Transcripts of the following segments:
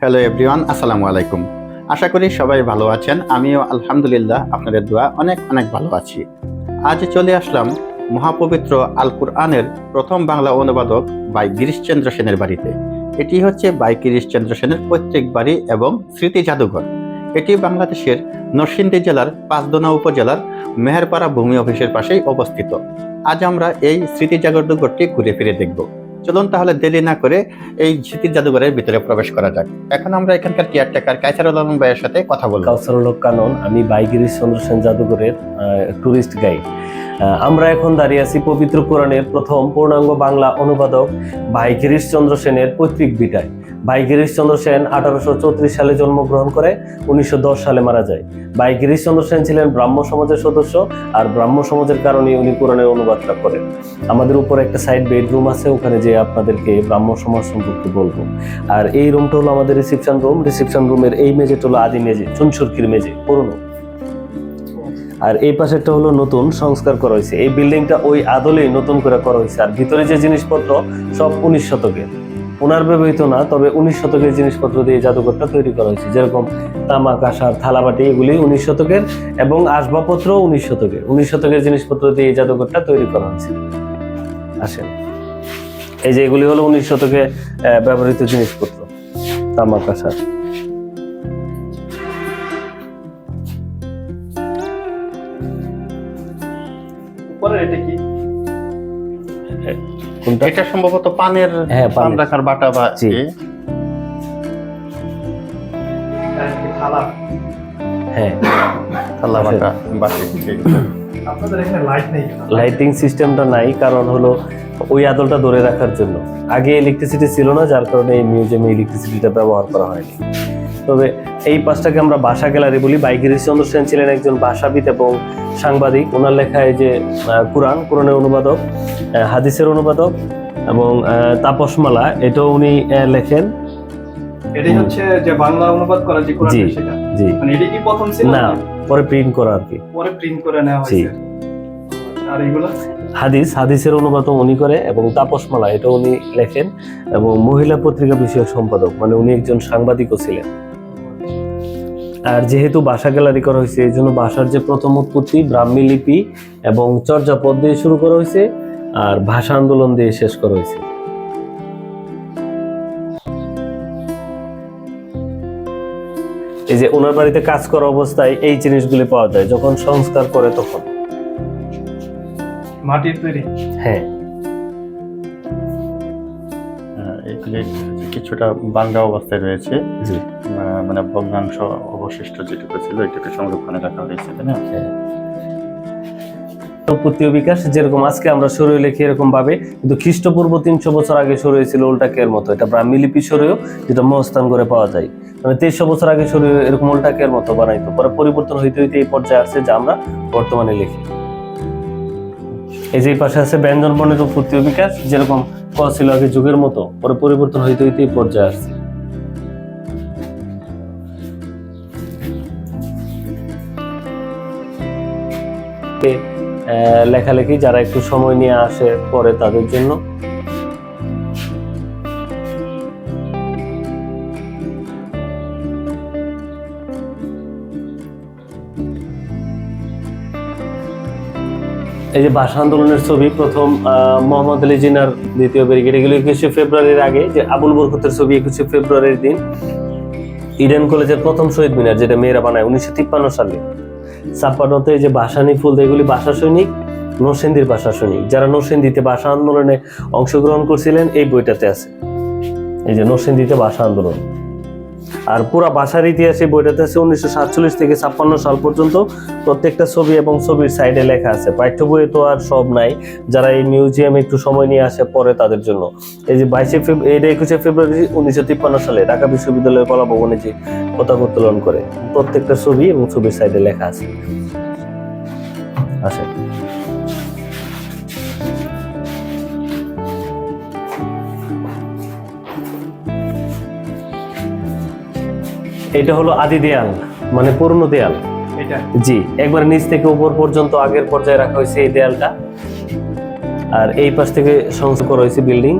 Hello everyone আসসালামু আলাইকুম আশা করি সবাই ভালো আছেন। আমিও আলহামদুলিল্লাহ আপনাদের দোয়া অনেক অনেক ভালো আছি। আজ চলে আসলাম মহাপবিত্র আল কুরআনের প্রথম বাংলা অনুবাদক বাই গিরিশচন্দ্র সেনের বাড়িতে। এটি হচ্ছে বাই গিরিশচন্দ্র সেনের পৈতৃক বাড়ি এবং স্মৃতি জাদুঘর। এটি বাংলাদেশের নরসিংদী জেলার পাঁচদোনা উপজেলার মেহেরপাড়া ভূমি অফিসের পাশেই অবস্থিত। আজ আমরা এই স্মৃতি জাদুঘরটি ঘুরে ফিরে দেখব। চলুন তাহলে দেরি না করে এই স্মৃতির জাদুঘরের ভিতরে প্রবেশ করা যাক। এখন আমরা এখানকার কেয়ারটেকার কাইসারুল আলম ভাইয়ের সাথে কথা বলব। কাউসারুল কানন, আমি বাইগিরি চন্দ্র সেন জাদুঘরের ট্যুরিস্ট গাইড আমরা এখন দাঁড়িয়ে আছি পবিত্র কোরআনের প্রথম পূর্ণাঙ্গ বাংলা অনুবাদক ভাই গিরিশ চন্দ্র সেনের পৈতৃক বিটায়। ভাই গিরিশ চন্দ্র সেন আঠারোশো চৌত্রিশ সালে জন্মগ্রহণ করে উনিশশো দশ সালে মারা যায়। ভাই গিরিশ চন্দ্র সেন ছিলেন ব্রাহ্ম সমাজের সদস্য আর ব্রাহ্ম সমাজের কারণে উনি কোরআনের অনুবাদটা করেন। আমাদের উপরে একটা সাইড বেডরুম আছে, ওখানে যে আপনাদেরকে ব্রাহ্ম সমাজ সম্পর্কে বলব। আর এই রুমটা হলো আমাদের রিসেপশন রুম রিসেপশন রুমের এই মেজেটা হলো আদি মেজে চুনসুরকির মেজে পুরনো। আর এই পাশেরটা হলো নতুন, সংস্কার করা হয়েছে। এই বিল্ডিংটা ওই আদলেই নতুন করে করা হয়েছে। আর ভিতরে যে জিনিসপত্র, সব উনিশ শতকের। ওনার ব্যবহৃত না, তবে উনিশ শতকের জিনিসপত্র দিয়ে জাদুঘরটা তৈরি করা হয়েছে। যেরকম তামা কাঁসার থালাবাটি, এগুলি উনিশ শতকের এবং আসবাবপত্র উনিশ শতকের। উনিশ শতকের জিনিসপত্র দিয়ে এই জাদুঘরটা তৈরি করা হয়েছে। আসেন। এই যে এগুলি হলো উনিশ শতকে ব্যবহৃত জিনিসপত্র তামা কাঁসার এটা কি? কোনটা? এটা সম্ভবত পানের হ্যাঁ, পান রাখার বাটা বা থালা হ্যাঁ। থালা বাটা বাটি। ঠিক। আপনাদের এখানে লাইট নেই। কেন? লাইটিং সিস্টেমটা নাই কারণ হলো ওই আদলটা ধরে রাখার জন্য। আগে ইলেকট্রিসিটি ছিল না যার কারণে এই মিউজিয়ামে ইলেকট্রিসিটিটা ব্যবহার করা হয়নি। তবে এই পাশটাকে আমরা ভাষা গ্যালারি বলি। বাইগিরিশ চন্দ্র সেন ছিলেন একজন ভাষাবিদ এবং সাংবাদিক। ওনার লেখায় যে কোরআন কোরআনের অনুবাদক হাদিসের অনুবাদক এবং তাপসমালা এটাও উনি লেখেন। এটাই হচ্ছে যে বাংলা অনুবাদ করা যে কোরআন। সেটা? জি। মানে এটা কি প্রথম ছিল না পরে প্রিন্ট করা আর কি। পরে প্রিন্ট করে নেওয়া। হয়েছে। আর এগুলো হাদিস হাদিসের অনুবাদ উনি করে এবং তাপসমালা এটা উনি লেখেন এবং মহিলা পত্রিকা বিষয়ক সম্পাদক। মানে উনি একজন সাংবাদিকও ছিলেন। আর যেহেতু ভাষা গ্যালারি করা হয়েছে এই জন্য ভাষার যে প্রথম উৎপত্তি ব্রাহ্মী লিপি এবং চর্যাপদ দিয়ে শুরু করা হয়েছে আর ভাষা আন্দোলন দিয়ে শেষ করা হয়েছে। এই যে ওনার বাড়িতে কাজ করা অবস্থায় এই জিনিসগুলি পাওয়া যায় যখন সংস্কার করে তখন। মাটির তৈরি। হ্যাঁ। এগুলি কিছুটা বাংলা অবস্থায় রয়েছে। মানে ভগ্নাংশ অবশিষ্ট যেটুকু ছিল এটুকু সংরক্ষণে রাখা হয়েছে, তাই না? উৎপত্তি বিকাশ, যেরকম আজকে আমরা লিখি এরকম ভাবে কিন্তু খ্রিস্টপূর্ব তিনশো বছর আগে সরই ছিল উল্টাকের মতো। এটা যেটা মহস্থান করে পাওয়া যায়। মানে তেইশশো বছর আগে সরই এরকম মতো বানাইতো। পরে পরিবর্তন হইতে হইতে এই পর্যায়ে আসছে যা আমরা বর্তমানে লিখি। এই যে পাশে আছে ব্যঞ্জন বর্ণের উৎপত্তি বিকাশ, যেরকম ক ছিল আগে যুগের মতো, পরে পরিবর্তন হইতে হইতে এই পর্যায়ে আসছে। আহ, লেখালেখি যারা একটু সময় নিয়ে আসে পরে তাদের জন্য। এই যে ভাষা আন্দোলনের ছবি প্রথম মোহাম্মদ আলী জিনার দ্বিতীয় ব্রিগেড এগুলো একুশে ফেব্রুয়ারির আগে যে আবুল বরকতের ছবি একুশে ফেব্রুয়ারির দিন। ইডেন কলেজের প্রথম শহীদ মিনার যেটা মেয়েরা বানায় উনিশশো তিপ্পান্ন সালে। ছাপ্পান্নতে যে ভাষানি ফুল এগুলি ভাষা সৈনিক, নরসিংদীর ভাষা সৈনিক। যারা নরসিংদীতে ভাষা আন্দোলনে অংশগ্রহণ করছিলেন, এই বইটাতে আছে। এই যে নরসিংদীতে ভাষা আন্দোলন। আর পুরা ভাষার ইতিহাস এই বইটাতে আছে উনিশশো সাতচল্লিশ থেকে ছাপ্পান্ন সাল পর্যন্ত। প্রত্যেকটা ছবি এবং ছবির সাইডে লেখা আছে। পাঠ্য বইয়ে তো আর সব নাই। যারা এই মিউজিয়ামে একটু সময় নিয়ে আসে পরে তাদের জন্য। এই যে বাইশে ফেব্রুয়ারি এটা একুশে ফেব্রুয়ারি উনিশশো তিপ্পান্ন সালে ঢাকা বিশ্ববিদ্যালয়ের কলা ভবনে যে পতাকা উত্তোলন করে, প্রত্যেকটা ছবি এবং ছবির সাইডে লেখা আছে। আসে এটা হলো আদি দেয়াল মানে পুরনো দেয়াল। এটা। জি একবার নিচ থেকে উপর পর্যন্ত আগের পর্যায়ে রাখা হয়েছে এই দেয়ালটা। আর এই পাশ থেকে সংস্কার করা হয়েছে বিল্ডিং।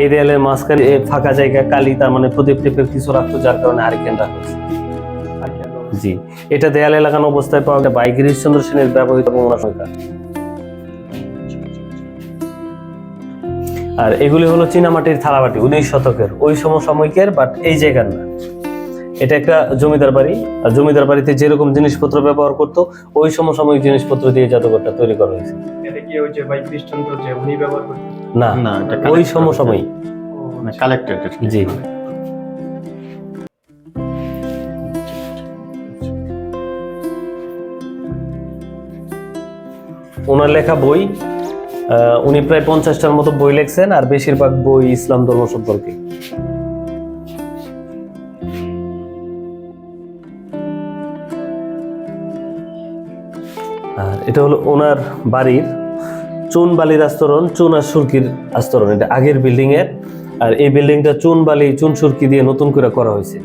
এই দেয়ালের মাঝখানে ফাঁকা জায়গা কালি তার মানে প্রদীপ টেপের কিছু রাখতো যার কারণে হারিকেন রাখা হয়েছে। জি এটা দেয়ালে লাগানো অবস্থায় পাওয়া যায়। বাই গিরিশচন্দ্র সেনের ব্যবহৃত সংখ্যা। আর এগুলি হলো চীনামাটির থালাবাটি উনিশ শতকের। ওই সমসাময়িকের বাট এই জায়গার না। এটা একটা জমিদার বাড়ি আর জমিদার বাড়িতে যেরকম জিনিসপত্র ব্যবহার করতো ওই সমসাময়িক জিনিসপত্র দিয়ে জাদুঘরটা তৈরি করা হয়েছে। এটা কি ওই যে ভাই খ্রিস্টানদের যে উনি ব্যবহার করতেন না না ওই সমসাময়িক। মানে কালেক্টেড জি। ওনার লেখা বই আহ, উনি প্রায় পঞ্চাশটার মতো বই লিখছেন আর বেশিরভাগ বই ইসলাম ধর্ম সম্পর্কে। এটা হলো ওনার বাড়ির চুন বালির আস্তরণ, চুন আর সুরকির আস্তরণ। এটা আগের বিল্ডিং এর, আর এই বিল্ডিংটা চুন বালি, চুন সুরকি দিয়ে নতুন করে করা হয়েছে।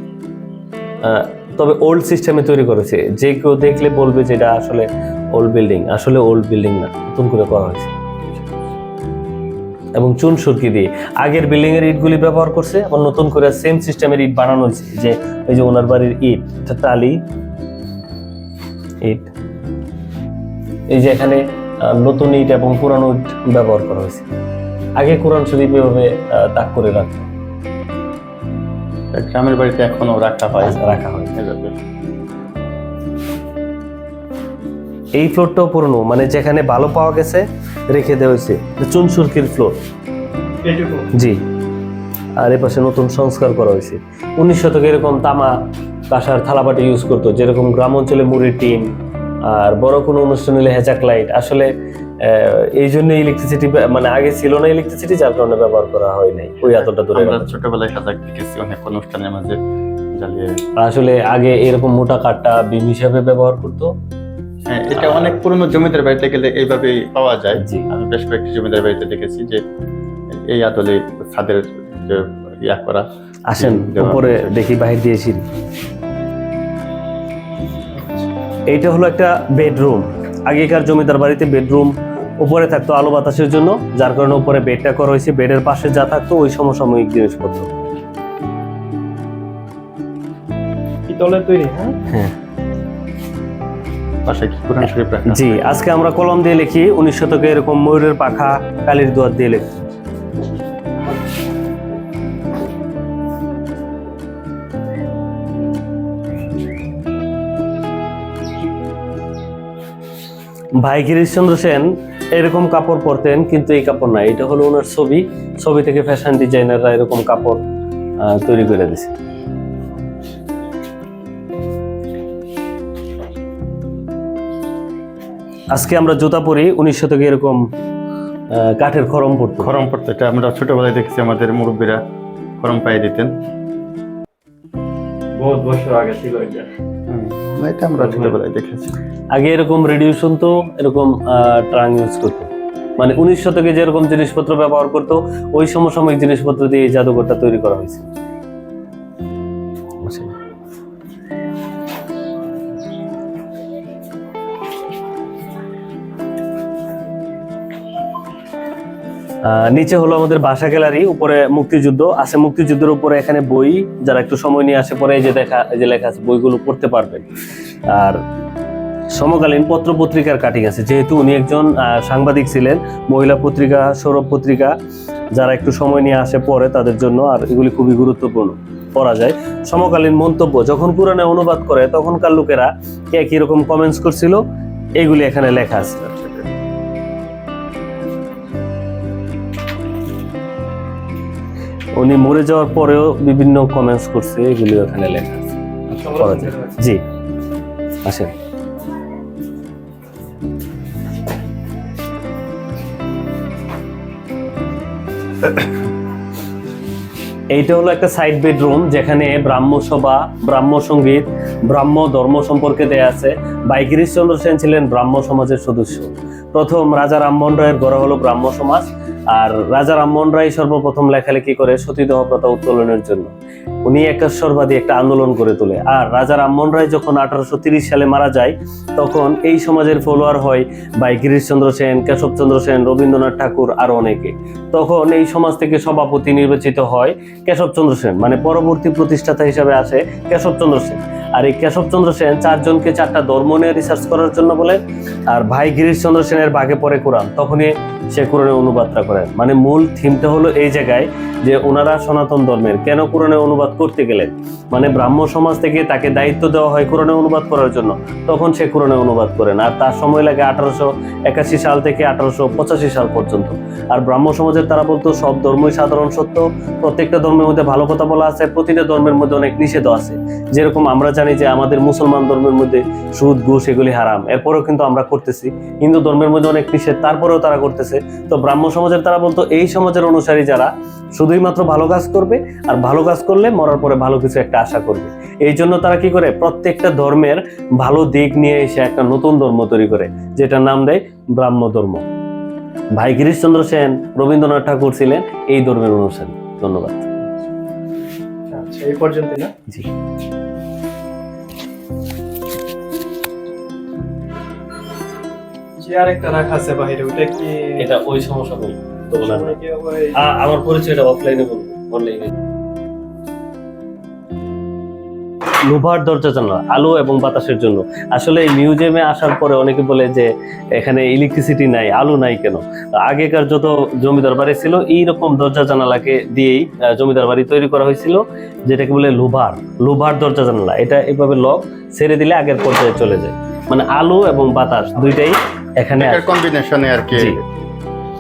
তবে ওল্ড সিস্টেমে তৈরি করেছে। যে কেউ দেখলে বলবে যে এটা আসলে ওল্ড বিল্ডিং আসলে ওল্ড বিল্ডিং না, নতুন করে করা হয়েছে। এবং চুন সুরকি দিয়ে। আগের বিল্ডিং এর ইটগুলি ব্যবহার করছে এবং নতুন করে সেম সিস্টেমের ইট বানানো হয়েছে। যে, এই যে ওনার বাড়ির ইট টালি ইট এই যে এখানে নতুন ইট এবং পুরানো ইট ব্যবহার করা হয়েছে। আগে কোরআন শরীফ এভাবে তাক করে রাখতো। গ্রামের বাড়িতে এখনও রাখা হয়। রাখা হয়। এই ফ্লোরটাও পুরনো মানে যেখানে ভালো পাওয়া গেছে রেখে দেওয়া হয়েছে। চুন সুরকির ফ্লোর। জি। আর এ পাশে নতুন সংস্কার করা হয়েছে। উনিশ শতকে এরকম তামা কাঁসার থালাবাটি ইউজ করতো যেরকম গ্রাম অঞ্চলে মুড়ির টিন আর বড় কোনো অনুষ্ঠান হলে হেজাক লাইট আসলে এই জন্য ইলেকট্রিসিটি মানে আগে ছিল না ইলেকট্রিসিটি যার কারণে ব্যবহার করা হয় নাই। ওই এতটা দূরে আমরা ছোটবেলায় হাজাক দেখেছি অনেক অনুষ্ঠানের মাঝে জ্বালিয়ে। আসলে আগে এরকম মোটা কাঠটা বিম হিসাবে ব্যবহার করতো। হ্যাঁ এটা অনেক পুরনো জমিদার বাড়িতে গেলে এইভাবেই পাওয়া যায়। জি। আমি বেশ কয়েকটি জমিদার বাড়িতে দেখেছি যে এই আদলে ছাদের যে ইয়া করা আসেন উপরে দেখি বাহির দিয়ে সিঁড়ি এইটা হলো একটা বেডরুম। আগেকার জমিদার বাড়িতে বেডরুম উপরে থাকতো আলো বাতাসের জন্য যার কারণে উপরে বেডটা করা হয়েছে। বেডের পাশে যা থাকতো ওই সমসাময়িক জিনিসপত্র। পিতলের তৈরি হ্যাঁ? হ্যাঁ। জি আজকে আমরা কলম দিয়ে লিখি উনিশ শতকে এরকম ময়ূরের পাখা কালির দোয়ার দিয়ে লিখি ভাই গিরিশচন্দ্র সেন এরকম কাপড় পরতেন কিন্তু এই কাপড় না এটা হলো ওনার ছবি। ছবি থেকে ফ্যাশন ডিজাইনাররা এরকম কাপড় তৈরি করে দিছে। আজকে আমরা জুতা পরি উনিশ শতকে এরকম কাঠের খরম পড়তো। খরম পড়তো এটা আমরা ছোটবেলায় দেখেছি আমাদের মুরব্বীরা খরম পায়ে দিতেন। বহুত বছর আগে ছিল এটা। এটা আমরা ছোটবেলায় দেখেছি। আগে এরকম রেডিও শুনতো এরকম ট্রাং ইউজ করতো। মানে উনিশ শতকে যেরকম জিনিসপত্র ব্যবহার করতো ওই সমসাময়িক জিনিসপত্র দিয়ে এই জাদুঘরটা তৈরি করা হয়েছে। নিচে হলো আমাদের বাসা গ্যালারি, উপরে মুক্তিযুদ্ধ। আছে মুক্তিযুদ্ধের উপরে এখানে বই, যারা একটু সময় নিয়ে আসে পরে যে দেখা যে লেখা আছে, বইগুলো পড়তে পারবেন। আর সমকালীন পত্র পত্রিকার কাটিং আছে। যেহেতু উনি একজন সাংবাদিক ছিলেন, মহিলা পত্রিকা, সৌরভ পত্রিকা, যারা একটু সময় নিয়ে আসে পড়ে তাদের জন্য আর এগুলি খুবই গুরুত্বপূর্ণ। পড়া যায়। সমকালীন মন্তব্য, যখন কোরআনে অনুবাদ করে, তখনকার লোকেরা কে কীরকম কমেন্টস করছিল, এগুলি এখানে লেখা আছে। উনি মরে যাওয়ার পরেও বিভিন্ন কমেন্টস করছে, এগুলি ওখানে লেখা জি। আসেন। এইটা হলো একটা সাইড বেডরুম যেখানে ব্রাহ্ম সভা, ব্রাহ্ম সংগীত, ব্রাহ্ম ধর্ম সম্পর্কে দেয়া আছে। ভাই গিরিশচন্দ্র সেন ছিলেন ব্রাহ্ম সমাজের সদস্য। প্রথম রাজা রামমোহন রায়ের গড়া হলো ব্রাহ্ম সমাজ। আর রাজা রামমোহন রায় সর্বপ্রথম লেখালেখি করে সতীদাহ প্রথা উত্তোলনের জন্য। উনি একেশ্বরবাদী একটা আন্দোলন করে তোলে। আর রাজা রামমোহন রায় যখন আঠারোশো সালে মারা যায়, তখন এই সমাজের ফলোয়ার হয় ভাই গিরিশচন্দ্র সেন, কেশবচন্দ্র সেন, রবীন্দ্রনাথ ঠাকুর আরও অনেকে। তখন এই সমাজ থেকে সভাপতি নির্বাচিত হয় কেশবচন্দ্র সেন মানে পরবর্তী প্রতিষ্ঠাতা হিসাবে আসে কেশবচন্দ্র সেন। আর এই কেশবচন্দ্র সেন চারজনকে চারটা ধর্ম নিয়ে রিসার্চ করার জন্য বলে, আর ভাই গিরিশচন্দ্র সেনের ভাগে পড়ে কোরআন, তখনই সে কোরআনে অনুবাদটা করেন। মানে মূল থিমটা হলো এই জায়গায় যে ওনারা সনাতন ধর্মের, কেন কোরআনে অনুবাদ করতে গেলেন। মানে ব্রাহ্ম সমাজ থেকে তাকে দায়িত্ব দেওয়া হয় কোরআনে অনুবাদ করার জন্য। তখন সে কোরআনে অনুবাদ করেন। আর তার সময় লাগে আঠারোশো একাশি সাল থেকে আঠারোশো পঁচাশি সাল পর্যন্ত। আর ব্রাহ্ম সমাজের তারা বলতো, সব ধর্মই সাধারণ সত্য। প্রত্যেকটা ধর্মের মধ্যে ভালো কথা বলা আছে, প্রতিটা ধর্মের মধ্যে অনেক নিষেধ আছে। যেরকম আমরা জানি যে আমাদের মুসলমান ধর্মের মধ্যে সুদ, ঘুষ এগুলি হারাম। এরপরেও কিন্তু আমরা করতেছি। হিন্দু ধর্মের মধ্যে অনেক নিষেধ, তারপরেও তারা করতেছে। তো ব্রাহ্ম সমাজের তারা বলতো, এই সমাজের অনুসারী যারা শুধুই মাত্র ভালো কাজ করবে, আর ভালো কাজ করলে মরার পরে ভালো কিছু একটা আশা করবে। এই জন্য তারা কি করে? প্রত্যেকটা ধর্মের ভালো দিক নিয়ে এসে একটা নতুন ধর্ম তৈরি করে যেটার নাম দেয় ব্রাহ্ম ধর্ম। ভাই গিরিশচন্দ্র সেন রবীন্দ্রনাথ ঠাকুর ছিলেন এই ধর্মের অনুসারী। ধন্যবাদ। আচ্ছা এই পর্যন্ত না? জি। চেয়ার একটা রাখা আছে বাইরে ওটা কি? এটা ওই সমস্যা নেই আবার আমার পরিচয়টা অফলাইনে বলব অনলাইনে লোভার দরজা জানলা আলো এবং বাতাসের জন্য। আসলে এই মিউজিয়ামে আসার পরে অনেকে বলে যে এখানে ইলেকট্রিসিটি নাই আলো নাই কেন? আগেকার যত জমিদার বাড়ি ছিল এইরকম দরজা জানালাকে দিয়েই জমিদার বাড়ি তৈরি করা হয়েছিল যেটাকে বলে লোভার লোভার দরজা জানালা। এটা এভাবে লক ছেড়ে দিলে আগের পর্যায়ে চলে যায়। মানে আলো এবং বাতাস দুইটাই এখানে কম্বিনেশনে আর কি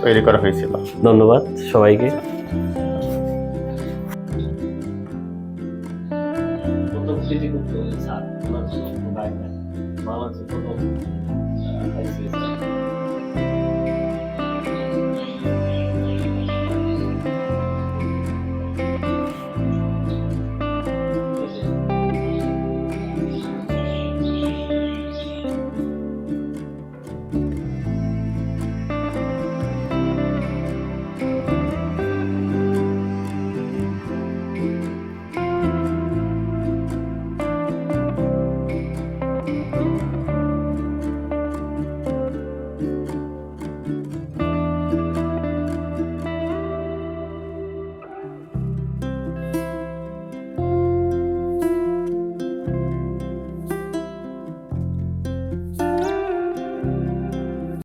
তৈরি করা হয়েছিল। ধন্যবাদ সবাইকে।